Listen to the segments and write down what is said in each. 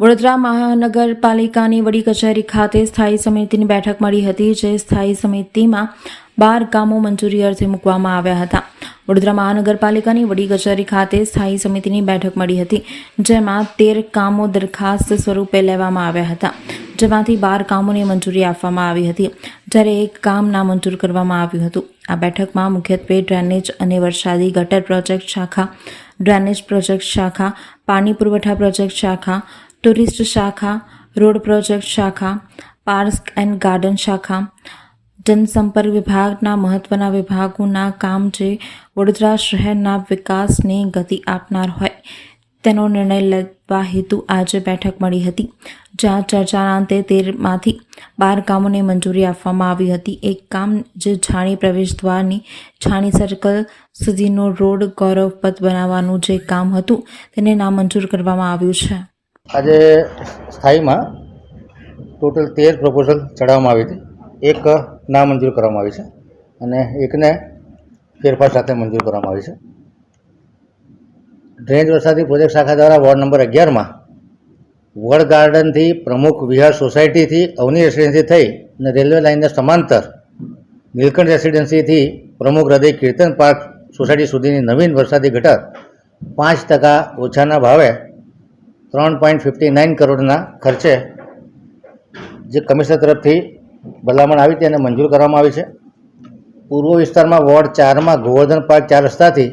વડોદરા મહાનગરપાલિકાની વડી કચેરી ખાતે સ્થાયી સમિતિની બેઠક મળી હતી, જે સ્થાયી સમિતિમાં બાર કામો મંજૂરી અર્થે મૂકવામાં આવ્યા હતા. વડોદરા મહાનગરપાલિકાની વડી કચેરી ખાતે સ્થાયી સમિતિની બેઠક મળી હતી, જેમાં તેર કામો દરખાસ્ત સ્વરૂપે લેવામાં આવ્યા હતા, જેમાંથી બાર કામોને મંજૂરી આપવામાં આવી હતી. જ્યારે એક કામ નામંજૂર કરવામાં આવ્યું હતું. આ બેઠકમાં મુખ્યત્વે ડ્રેનેજ અને વરસાદી ગટર પ્રોજેક્ટ શાખા, ડ્રેનેજ પ્રોજેક્ટ શાખા, પાણી પુરવઠા પ્રોજેક્ટ શાખા ટુરિસ્ટ શાખા, રોડ પ્રોજેક્ટ શાખા, પાર્ક એન્ડ ગાર્ડન શાખા, જનસંપર્ક વિભાગના મહત્વના વિભાગોના કામ જે વડોદરા શહેરના વિકાસને ગતિ આપનાર હોય, તેનો નિર્ણય લેવા હેતુ આજે બેઠક મળી હતી, જ્યાં ચર્ચાના અંતે તેરમાંથી બાર કામોને મંજૂરી આપવામાં આવી હતી. એક કામ જે છાણી પ્રવેશ દ્વારની છાણી સર્કલ સુધીનો રોડ ગૌરવપથ બનાવવાનું જે કામ હતું, તેને નામંજૂર કરવામાં આવ્યું છે. આજે સ્થાયીમાં ટોટલ તેર પ્રપોઝલ ચડાવવામાં આવી હતી. એક નામંજૂર કરવામાં આવી છે અને એકને ફેરફાર સાથે મંજૂર કરવામાં આવી છે. ડ્રેનેજ વરસાદી પ્રોજેક્ટ શાખા દ્વારા વોર્ડ નંબર અગિયારમાં વડ ગાર્ડનથી પ્રમુખ વિહાર સોસાયટીથી અવની રેસિડેન્સી થઈ અને રેલવે લાઇનના સમાંતર નીલકંઠ રેસિડેન્સીથી પ્રમુખ હૃદય કીર્તન પાર્ક સોસાયટી સુધીની નવીન વરસાદી ગટર પાંચ ટકા ઓછાના ભાવે ત્રણ પોઈન્ટ ફિફ્ટી નાઇન કરોડના ખર્ચે જે કમિશનર તરફથી ભલામણ આવી હતી એને મંજૂર કરવામાં આવી છે. પૂર્વ વિસ્તારમાં વોર્ડ ચારમાં ગોવર્ધન પાર્ક ચાર રસ્તાથી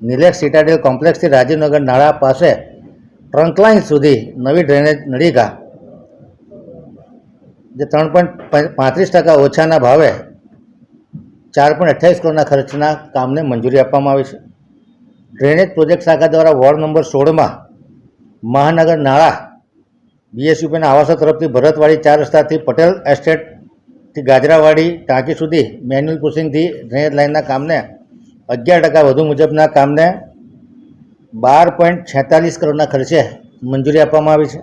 નિલેક્ષ સિટાડેલ કોમ્પ્લેક્સથી રાજીવનગર નાળા પાસે ટ્રંક લાઇન સુધી નવી ડ્રેનેજ નળીકા જે ત્રણ પોઈન્ટ પાંત્રીસ ટકા ઓછાના ભાવે ચાર પોઈન્ટ અઠ્યાવીસ કરોડના ખર્ચના કામને મંજૂરી આપવામાં આવી છે. ડ્રેનેજ પ્રોજેક્ટ શાખા દ્વારા વોર્ડ નંબર સોળમાં મહાનગર નાળા બીએસયુપીના આવાસો તરફથી ભરતવાડી ચાર રસ્તાથી પટેલ એસ્ટેટથી ગાજરાવાડી ટાંકી સુધી મેન્યુઅલ પુશિંગથી ડ્રેનેજ લાઇનના કામને અગિયાર ટકા વધુ મુજબના કામને બાર પોઈન્ટ છેતાલીસ કરોડના ખર્ચે મંજૂરી આપવામાં આવી છે.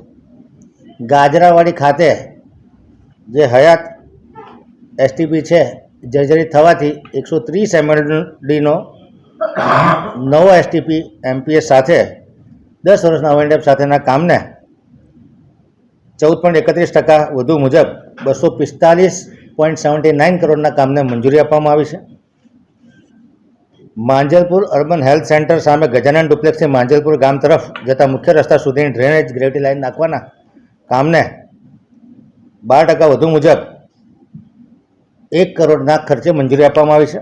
ગાજરાવાડી ખાતે જે હયાત એસટીપી છે જર્જરિત થવાથી એકસો ત્રીસ એમએલડીનો નવો એસટીપી એમપીએસ સાથે દસ વર્ષના ઓવરડેપ સાથેના કામને ચૌદ પોઈન્ટ એકત્રીસ ટકા વધુ મુજબ બસો પિસ્તાલીસ પોઈન્ટ સેવન્ટી નાઇન કરોડના કામને મંજૂરી આપવામાં આવી છે. માંજલપુર અર્બન હેલ્થ સેન્ટર સામે ગજાનન ડુપ્લેક્સથી માંજલપુર ગામ તરફ જતા મુખ્ય રસ્તા સુધીની ડ્રેનેજ ગ્રેવિટી લાઇન નાખવાના કામને બાર ટકા વધુ મુજબ એક કરોડના ખર્ચે મંજૂરી આપવામાં આવી છે.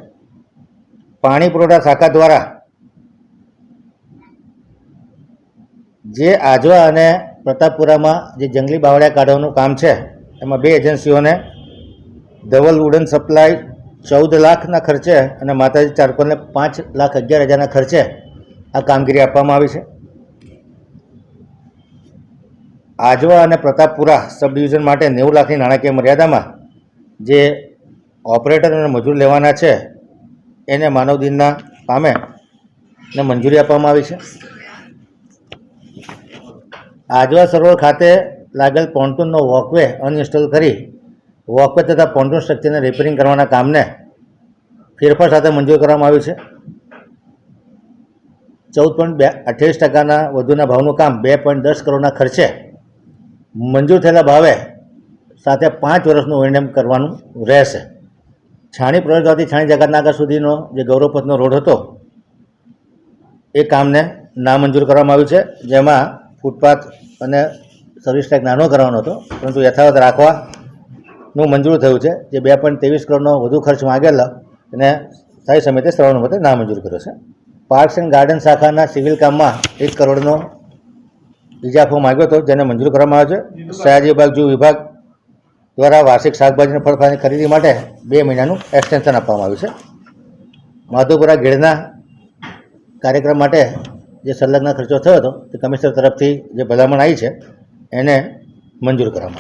પાણી પુરવઠા શાખા દ્વારા જે આજવા અને પ્રતાપપુરામાં જે જંગલી બાવળિયા કાઢવાનું કામ છે, એમાં બે એજન્સીઓને ધવલ વુડન સપ્લાય ચૌદ લાખના ખર્ચે અને માતાજી ચારકોલને પાંચ લાખ અગિયાર હજારના ખર્ચે આ કામગીરી આપવામાં આવી છે. આજવા અને પ્રતાપપુરા સબ ડિવિઝન માટે નેવું લાખની નાણાકીય મર્યાદામાં જે ઓપરેટર અને મજૂર લેવાના છે, એને માનવ દિનના પામે ને મંજૂરી આપવામાં આવી છે. આજવા સરોવર ખાતે લાગેલ પોન્ટૂનનો વોકવે અનઇન્સ્ટોલ કરી વોકવે તથા પોન્ટૂન સ્ટ્રક્ચરને રિપેરિંગ કરવાના કામને ફેરફાર સાથે મંજૂર કરવામાં આવ્યું છે. ચૌદ પોઈન્ટ બે, અઠ્યાવીસ ટકાના વધુના ભાવનું કામ બે પોઈન્ટ દસ કરોડના ખર્ચે મંજૂર થયેલા ભાવે સાથે પાંચ વર્ષનું ઓએનએમ કરવાનું રહેશે. છાણી પ્રવેશદ્વારથી છાણી જગતનાગર સુધીનો જે ગૌરવપથનો રોડ હતો એ કામને નામંજૂર કરવામાં આવ્યું છે. જેમાં ફૂટપાથ અને સર્વિસ ટેક નાનો કરવાનો હતો, પરંતુ યથાવત રાખવાનું મંજૂર થયું છે. જે બે પોઈન્ટ ત્રેવીસ કરોડનો વધુ ખર્ચ માગેલા અને સ્થાયી સમિતિએ સર્વાનુમતે નામંજૂર કર્યો છે. પાર્ક્સ એન્ડ ગાર્ડન શાખાના સિવિલ કામમાં એક કરોડનો ઇજાફો માગ્યો હતો, જેને મંજૂર કરવામાં આવ્યો છે. સયાજી વિભાગ, જૂ વિભાગ દ્વારા વાર્ષિક શાકભાજીની અને ખરીદી માટે બે મહિનાનું એક્સટેન્શન આપવામાં આવ્યું છે. માધુપુરા ગેળના કાર્યક્રમ માટે જે સંલગ્ન ખર્ચો થયો હતો તે કમિશનર તરફથી જે ભલામણ આવી છે, એને મંજૂર કરવામાં